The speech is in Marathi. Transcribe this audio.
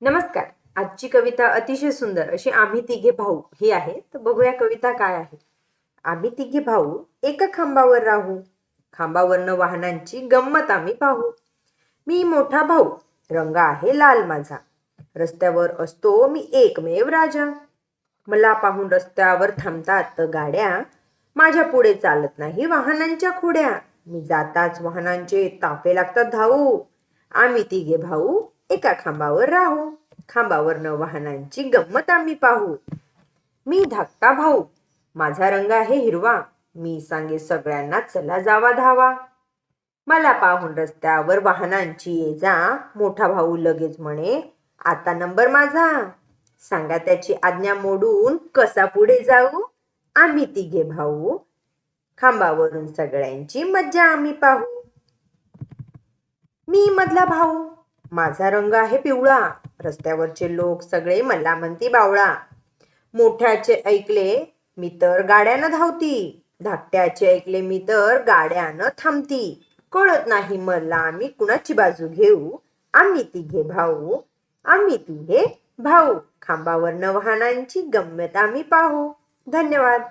नमस्कार. आजची कविता अतिशय सुंदर. अशी आम्ही तिघे भाऊ ही आहे. तर बघूया कविता काय आहे. आम्ही तिघे भाऊ एका खांबावर राहू. खांबावरनं वाहनांची गंमत आम्ही पाहू. मी मोठा भाऊ. रंग आहे लाल माझा. रस्त्यावर असतो मी एकमेव राजा. मला पाहून रस्त्यावर थांबतात गाड्या. माझ्या पुढे चालत नाही वाहनांच्या खोड्या. मी जाताच वाहनांचे ताफे लागतात धावू. आम्ही तिघे भाऊ एका खांबावर राहू. खांबावरनं वाहनांची गंमत आम्ही पाहू. मी धाकटा भाऊ. माझा रंग आहे हिरवा. मी सांगे सगळ्यांना चला जावा धावा. मला पाहून रस्त्यावर वाहनांची ये जा. मोठा भाऊ लगेच म्हणे आता नंबर माझा. सांगा त्याची आज्ञा मोडून कसा पुढे जाऊ? आम्ही तिघे भाऊ. खांबावरून सगळ्यांची मज्जा आम्ही पाहू. मी मधला भाऊ. माझा रंग आहे पिवळा. रस्त्यावरचे लोक सगळे मला म्हणती बावळा. मोठ्याचे ऐकले मी तर गाड्यानं धावती. धाकट्याचे ऐकले मी तर गाड्यानं थांबती. कळत नाही मला आम्ही कुणाची बाजू घेऊ? आम्ही तिघे भाऊ. आम्ही तिघे भाऊ. खांबावरनं वाहनांची गम्यता आम्ही पाहू. धन्यवाद.